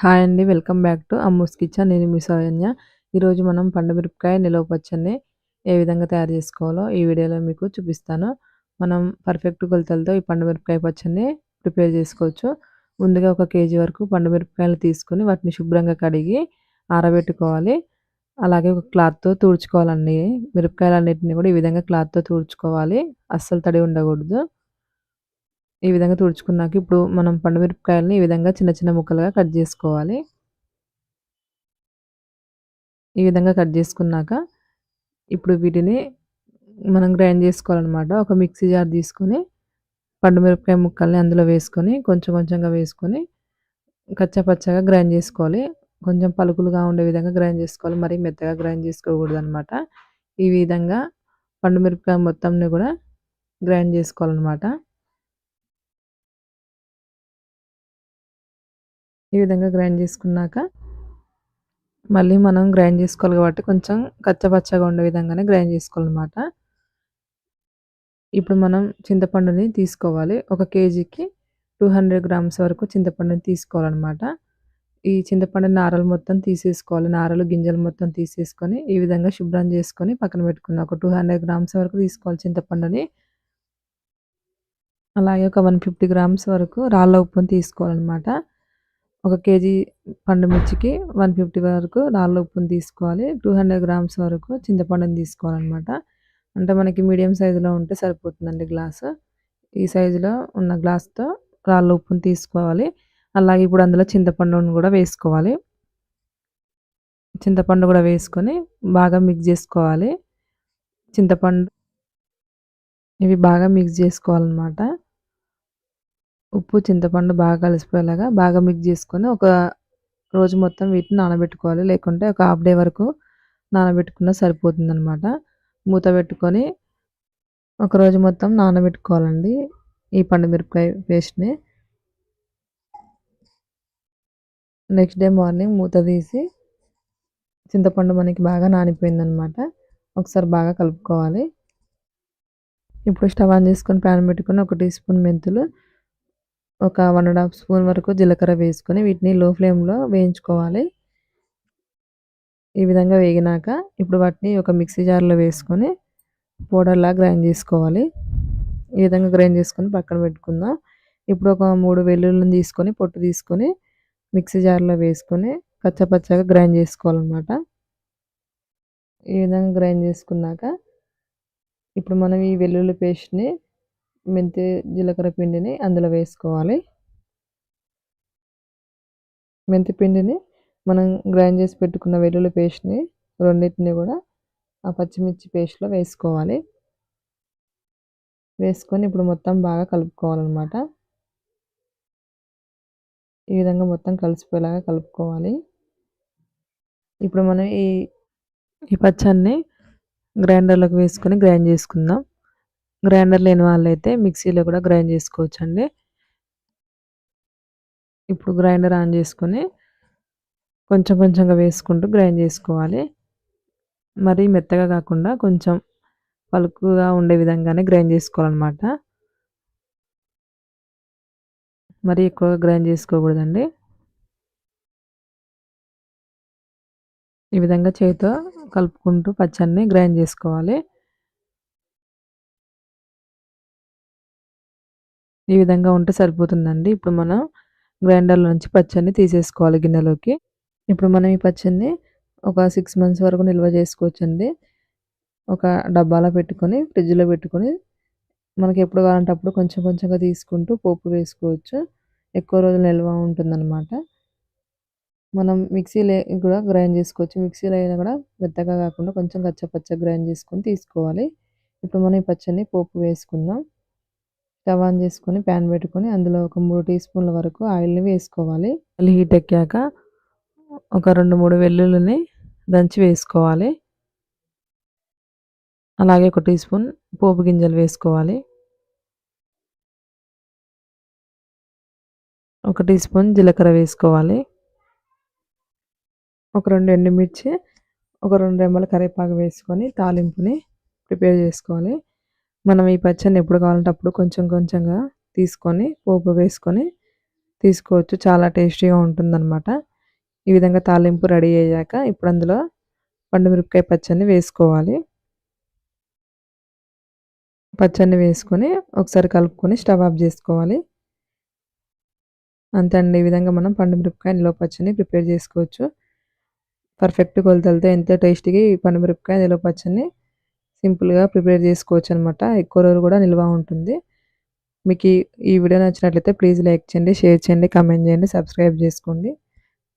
Hi అండి. Welcome back to Ammu's kitchen. నేను మీ సౌజన్య. ఈరోజు మనం పండుమిరపకాయ నిలవ పచ్చడిని ఏ విధంగా తయారు చేసుకోవాలో ఈ వీడియోలో మీకు చూపిస్తాను. మనం పర్ఫెక్ట్ కొలతలతో ఈ పండుమిరపకాయ పచ్చడిని ప్రిపేర్ చేసుకోవచ్చు. ముందుగా ఒక కేజీ వరకు పండుమిరపకాయలు తీసుకొని వాటిని శుభ్రంగా కడిగి ఆరబెట్టుకోవాలి. అలాగే ఒక క్లాత్‌తో తుడుచుకోవాలండి. మిరపకాయలన్నిటిని కూడా ఈ విధంగా క్లాత్‌తో తుడుచుకోవాలి. అస్సలు తడి ఉండకూడదు. ఈ విధంగా తుడుచుకున్నాక ఇప్పుడు మనం పండుమిరపకాయలని ఈ విధంగా చిన్న చిన్న ముక్కలుగా కట్ చేసుకోవాలి. ఈ విధంగా కట్ చేసుకున్నాక ఇప్పుడు వీటిని మనం గ్రైండ్ చేసుకోవాలన్నమాట. ఒక మిక్సీ జార్ తీసుకొని పండుమిరపకాయ ముక్కల్ని అందులో వేసుకొని కొంచెం కొంచెంగా వేసుకొని కచ్చపచ్చగా గ్రైండ్ చేసుకోవాలి. కొంచెం పలుకులుగా ఉండే విధంగా గ్రైండ్ చేసుకోవాలి. మరీ మెత్తగా గ్రైండ్ చేసుకోకూడదు అనమాట ఈ విధంగా పండుమిరపకాయ మొత్తంని కూడా గ్రైండ్ చేసుకోవాలన్నమాట. ఈ విధంగా గ్రైండ్ చేసుకున్నాక మళ్ళీ మనం గ్రైండ్ చేసుకోవాలి కాబట్టి కొంచెం కచ్చపచ్చగా ఉండే విధంగానే గ్రైండ్ చేసుకోవాలన్నమాట. ఇప్పుడు మనం చింతపండుని తీసుకోవాలి. ఒక కేజీకి టూ హండ్రెడ్ గ్రామ్స్ వరకు చింతపండుని తీసుకోవాలన్నమాట. ఈ చింతపండు నారలు మొత్తం తీసేసుకోవాలి. నారలు గింజలు మొత్తం తీసేసుకొని ఈ విధంగా శుభ్రం చేసుకొని పక్కన పెట్టుకున్నాం ఒక టూ హండ్రెడ్ గ్రామ్స్ వరకు తీసుకోవాలి చింతపండుని. అలాగే ఒక వన్ ఫిఫ్టీ గ్రామ్స్ వరకు రాళ్ళ ఉప్పుని తీసుకోవాలన్నమాట. ఒక కేజీ పండు మిర్చికి వన్ ఫిఫ్టీ వరకు రాళ్ళ ఉప్పును తీసుకోవాలి. టూ హండ్రెడ్ గ్రామ్స్ వరకు చింతపండుని తీసుకోవాలన్నమాట. అంటే మనకి మీడియం సైజులో ఉంటే సరిపోతుందండి గ్లాసు. ఈ సైజులో ఉన్న గ్లాస్తో రాళ్ళ ఉప్పును తీసుకోవాలి. అలాగే ఇప్పుడు అందులో చింతపండును కూడా వేసుకోవాలి. చింతపండు కూడా వేసుకొని బాగా మిక్స్ చేసుకోవాలి. చింతపండు ఇవి బాగా మిక్స్ చేసుకోవాలన్నమాట. ఉప్పు చింతపండు బాగా కలిసిపోయేలాగా బాగా మిక్స్ చేసుకొని ఒక రోజు మొత్తం వీటిని నానబెట్టుకోవాలి. లేకుంటే ఒక హాఫ్ డే వరకు నానబెట్టుకున్న సరిపోతుందనమాట మూత పెట్టుకొని ఒక రోజు మొత్తం నానబెట్టుకోవాలండి ఈ పండు మిరపకాయ పేస్ట్ని నెక్స్ట్ డే మార్నింగ్ మూత తీసి చింతపండు మనకి బాగా నానిపోయిందనమాట ఒకసారి బాగా కలుపుకోవాలి. ఇప్పుడు స్టవ్ ఆన్ చేసుకొని ప్యాన్ పెట్టుకొని ఒక టీ స్పూన్ మెంతులు ఒక వన్ అండ్ హాఫ్ స్పూన్ వరకు జీలకర్ర వేసుకొని వీటిని లో ఫ్లేమ్లో వేయించుకోవాలి. ఈ విధంగా వేగినాక ఇప్పుడు వాటిని ఒక మిక్సీ జార్లో వేసుకొని పౌడర్లా గ్రైండ్ చేసుకోవాలి. ఈ విధంగా గ్రైండ్ చేసుకొని పక్కన పెట్టుకుందాం. ఇప్పుడు ఒక మూడు వెల్లుల్లిని తీసుకొని పొట్టు తీసుకొని మిక్సీ జార్లో వేసుకొని పచ్చపచ్చగా గ్రైండ్ చేసుకోవాలన్నమాట. ఈ విధంగా గ్రైండ్ చేసుకున్నాక ఇప్పుడు మనం ఈ వెల్లుల్లి పేస్ట్ని మెంతి జీలకర్ర పిండిని అందులో వేసుకోవాలి. మెంతి పిండిని మనం గ్రైండ్ చేసి పెట్టుకున్న వెల్లుల్లి పేస్ట్ని రెండింటిని కూడా ఆ పచ్చిమిర్చి పేస్ట్లో వేసుకోవాలి. వేసుకొని ఇప్పుడు మొత్తం బాగా కలుపుకోవాలన్నమాట. ఈ విధంగా మొత్తం కలిసిపోయేలాగా కలుపుకోవాలి. ఇప్పుడు మనం ఈ ఈ పచ్చడిని గ్రైండర్లోకి వేసుకొని గ్రైండ్ చేసుకుందాం. గ్రైండర్ లేని వాళ్ళైతే మిక్సీలో కూడా గ్రైండ్ చేసుకోవచ్చు అండి ఇప్పుడు గ్రైండర్ ఆన్ చేసుకొని కొంచెం కొంచెంగా వేసుకుంటూ గ్రైండ్ చేసుకోవాలి. మరీ మెత్తగా కాకుండా కొంచెం పలుకుగా ఉండే విధంగానే గ్రైండ్ చేసుకోవాలన్నమాట. మరీ ఎక్కువగా గ్రైండ్ చేసుకోకూడదండి. ఈ విధంగా చేతితో కలుపుకుంటూ పచ్చడిని గ్రైండ్ చేసుకోవాలి. ఈ విధంగా ఉంటే సరిపోతుందండి. ఇప్పుడు మనం గ్రైండర్లో నుంచి పచ్చడిని తీసేసుకోవాలి గిన్నెలోకి. ఇప్పుడు మనం ఈ పచ్చడిని ఒక సిక్స్ మంత్స్ వరకు నిల్వ చేసుకోవచ్చండి. ఒక డబ్బాలో పెట్టుకొని ఫ్రిడ్జ్లో పెట్టుకొని మనకి ఎప్పుడు కావాలంటే అప్పుడు కొంచెం కొంచెంగా తీసుకుంటూ పోపు వేసుకోవచ్చు. ఎక్కువ రోజులు నిల్వ ఉంటుందన్నమాట. మనం మిక్సీలో కూడా గ్రైండ్ చేసుకోవచ్చు. మిక్సీలో అయినా కూడా మెత్తగా కాకుండా కొంచెం కచ్చపచ్చ గ్రైండ్ చేసుకొని తీసుకోవాలి. ఇప్పుడు మనం ఈ పచ్చడిని పోపు వేసుకుందాం. స్టవ్ ఆన్ చేసుకొని ప్యాన్ పెట్టుకొని అందులో ఒక మూడు టీ స్పూన్ల వరకు ఆయిల్ని వేసుకోవాలి. మళ్ళీ హీట్ ఎక్కాక ఒక రెండు మూడు వెల్లుల్లిని దంచి వేసుకోవాలి. అలాగే ఒక టీ స్పూన్ పోపు గింజలు వేసుకోవాలి. ఒక టీ స్పూన్ జీలకర్ర వేసుకోవాలి. ఒక రెండు ఎండుమిర్చి ఒక రెండు రెమ్మల కరివేపాకు వేసుకొని తాలింపుని ప్రిపేర్ చేసుకోవాలి. మనం ఈ పచ్చడిని ఎప్పుడు కావాలంటే అప్పుడు కొంచెం కొంచెంగా తీసుకొని పోపు వేసుకొని తీసుకోవచ్చు. చాలా టేస్టీగా ఉంటుందన్నమాట. ఈ విధంగా తాలింపు రెడీ అయ్యాక ఇప్పుడు అందులో పండుమిరపకాయ పచ్చడిని వేసుకోవాలి. పచ్చడిని వేసుకొని ఒకసారి కలుపుకొని స్టవ్ ఆఫ్ చేసుకోవాలి. అంతే అండి. ఈ విధంగా మనం పండుమిరపకాయ నిలవ పచ్చడిని ప్రిపేర్ చేసుకోవచ్చు. పర్ఫెక్ట్ కొలతలతో ఎంతో టేస్టీగా ఈ పండుమిరపకాయ నిలవ పచ్చడిని సింపుల్గా ప్రిపేర్ చేసుకోవచ్చు అనమాట ఎక్కువ రోజులు కూడా నిల్వ ఉంటుంది. మీకు ఈ వీడియో నచ్చినట్లయితే ప్లీజ్ లైక్ చేయండి షేర్ చేయండి కమెంట్ చేయండి సబ్స్క్రైబ్ చేసుకోండి.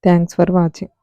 Thanks for watching.